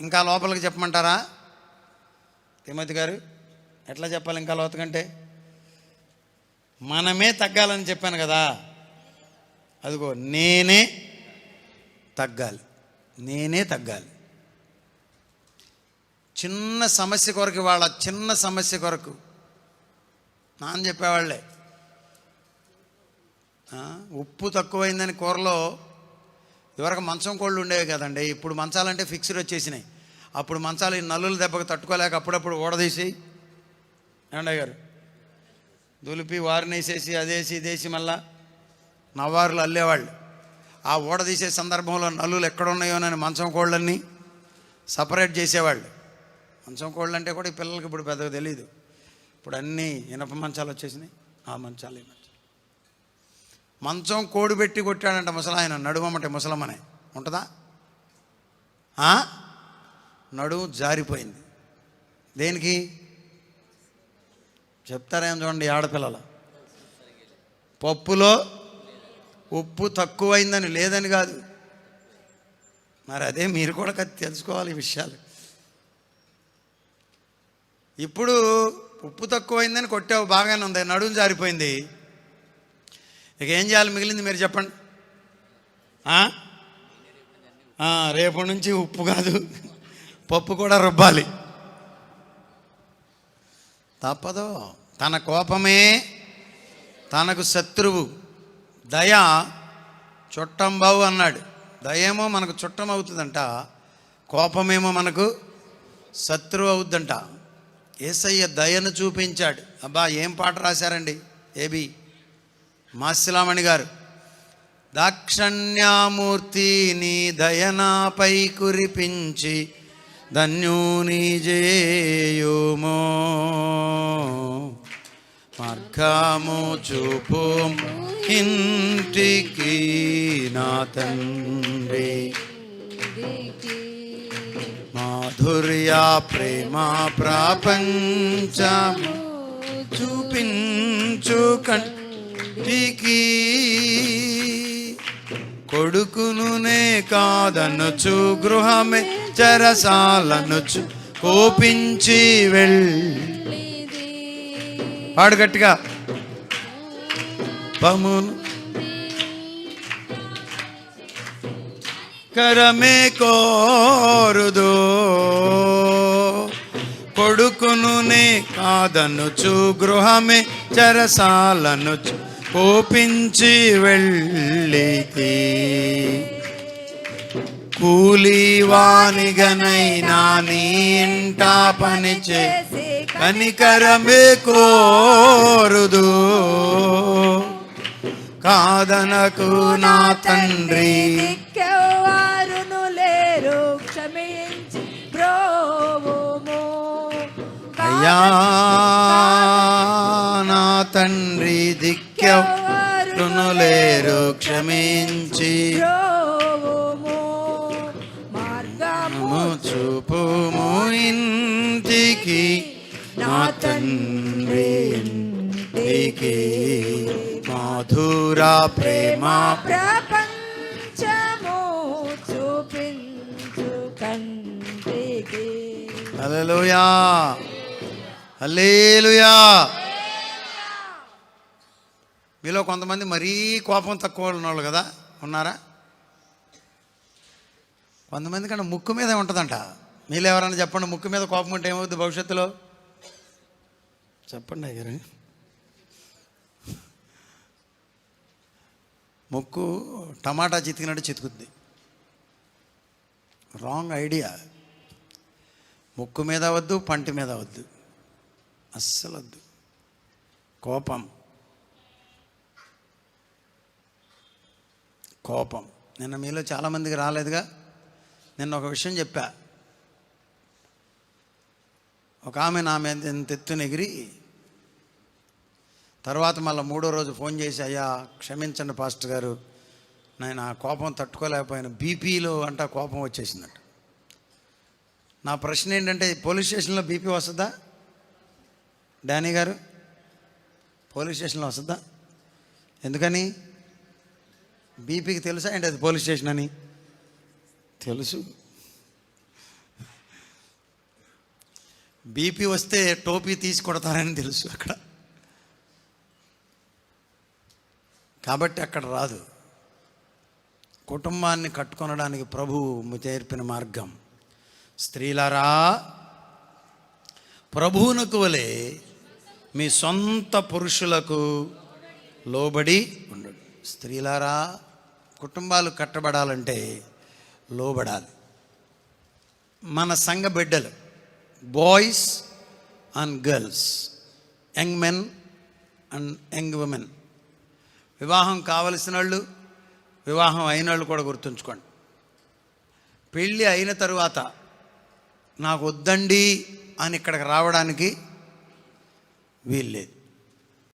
ఇంకా లోపలికి చెప్పమంటారా? తిమ్మతి గారు ఎట్లా చెప్పాలి ఇంకా లోతుకంటే మనమే తగ్గాలని చెప్పాను కదా. అదిగో నేనే తగ్గాలి. నేనే తగ్గాలి. చిన్న సమస్య కొరకు వాళ్ళ చిన్న సమస్య కొరకు. నాన్న చెప్పేవాళ్ళే. ఉప్పు తక్కువైందని కూరలో ఇవరకు మంచం కోళ్ళు ఉండేవి కదండి. ఇప్పుడు మంచాలంటే ఫిక్స్డ్ వచ్చేసినాయి. అప్పుడు మంచాలు ఈ నల్లుల దెబ్బకు తట్టుకోలేక అప్పుడప్పుడు ఊడదీసి ఏమండయ్య గారు దులిపి వారిని వేసేసి అదేసి ఇదేసి మళ్ళా నవ్వారులు అల్లేవాళ్ళు. ఆ ఊడ తీసే సందర్భంలో నల్లులు ఎక్కడున్నాయోనని మంచం కోళ్ళన్నీ సపరేట్ చేసేవాళ్ళు. మంచం కోళ్ళు అంటే కూడా ఈ పిల్లలకి ఇప్పుడు పెద్దగా తెలియదు ఇప్పుడు అన్నీ ఇనప మంచాలు వచ్చేసినాయి. ఆ మంచాలు మంచం కోడి పెట్టి కొట్టాడంట ముసలాయన. నడుమమ్మటే ముసలమ్మనే. ఉంటుందా? ఆ? నడుము జారిపోయింది. దేనికి? చెప్తారేం చూడండి ఆడపిల్లలు. పప్పులో ఉప్పు తక్కువైందని లేదని కాదు. మరి అదే మీరు కూడా తెలుసుకోవాలి ఈ విషయాలు. ఇప్పుడు ఉప్పు తక్కువైందని కొట్టావు బాగానే ఉంది. నడుము జారిపోయింది. ఇక ఏం చేయాలి మిగిలింది మీరు చెప్పండి. రేపటి నుంచి ఉప్పు కాదు. పప్పు కూడా రుబ్బాలి. తప్పదు. తన కోపమే తనకు శత్రువు. దయ చుట్టంబావు అన్నాడు. దయేమో మనకు చుట్టం అవుతుందంట. కోపమేమో మనకు శత్రువు అవుద్దంట. ఏసయ్య దయను చూపించాడు. అబ్బా ఏం పాట రాశారండి? ఏబీ. మాసిలామణి గారు దాక్షణ్యామూర్తి నీ దయనాపై కురిపించి ధన్యూని జేయుమో మార్గము చూపు ఇంటికి నా తండ్రి. మాధుర్యా ప్రేమ ప్రాపంచ చూపించు ఇంటికి కొడుకునునే కాదనొచ్చు గృహమే చెరసాలనుచు కోపించి వెళ్ళి పాడు గట్టిగా. పమును కరమే కోరుదో కొడుకునునే కాదనుచు గృహమే చెరసాలనుచు కోపించి వెళ్ళితి కూలివానిగనైనా నీ ఇంట పని చే కనికరమే కోరుదు. కాదనకు నా తండ్రి దిక్కెవ్వారును లేరు క్షమించి అయ్యా దిక్కెవరును లేరు క్షమించి చూపుము ఇంటికి నా తండ్రి ఇంటికి. మాధుర ప్రేమ ప్రపంచము చూపించు కంటికి హల్లెలూయా. హల్లేలుయా. మీలో కొంతమంది మరీ కోపం తక్కువ ఉన్నవాళ్ళు కదా? ఉన్నారా? కొంతమంది కంటే ముక్కు మీదే ఉంటుందంట. మీలో ఎవరైనా చెప్పండి ముక్కు మీద కోపం ఉంటే ఏమవుద్ది భవిష్యత్తులో? చెప్పండి అయ్యారు ముక్కు టమాటా చితికినట్టు చితుకుద్ది. Wrong idea. ముక్కు మీద వద్దు పంటి మీద వద్దు. అస్సలు వద్దు కోపం. కోపం. నిన్న మీలో చాలామందికి రాలేదుగా? నిన్న ఒక విషయం చెప్పా. ఒక ఆమె నా మీద ఇంత ఎత్తున ఎగిరి తర్వాత మళ్ళీ మూడో రోజు ఫోన్ చేసి అయ్యా క్షమించండి పాస్టర్ గారు నేను ఆ కోపం తట్టుకోలేకపోయాను. బీపీలో అంట కోపం వచ్చేసిందంట. నా ప్రశ్న ఏంటంటే పోలీస్ స్టేషన్లో బీపీ వస్తుందా? డానీ గారు పోలీస్ స్టేషన్లో వస్తుందా? ఎందుకని? బీపీకి తెలుసా ఏంటి అది పోలీస్ స్టేషన్ అని? తెలుసు. బీపీ వస్తే టోపీ తీసి కొడతారని తెలుసు అక్కడ. కాబట్టి అక్కడ రాదు. కుటుంబాన్ని కట్టుకొనడానికి ప్రభువు చేర్పిన మార్గం. స్త్రీలారా ప్రభువునకు వలె మీ సొంత పురుషులకు లోబడి ఉండడు స్త్రీలారా కుటుంబాలు కట్టబడాలంటే లోబడాలి. మన సంఘ బిడ్డలు boys and girls young men and young women వివాహం కావలసిన వాళ్ళు వివాహం అయిన వాళ్ళు కూడా గుర్తుంచుకోండి. పెళ్ళి అయిన తరువాత నాకు వద్దండి అని ఇక్కడికి రావడానికి వీల్లేదు.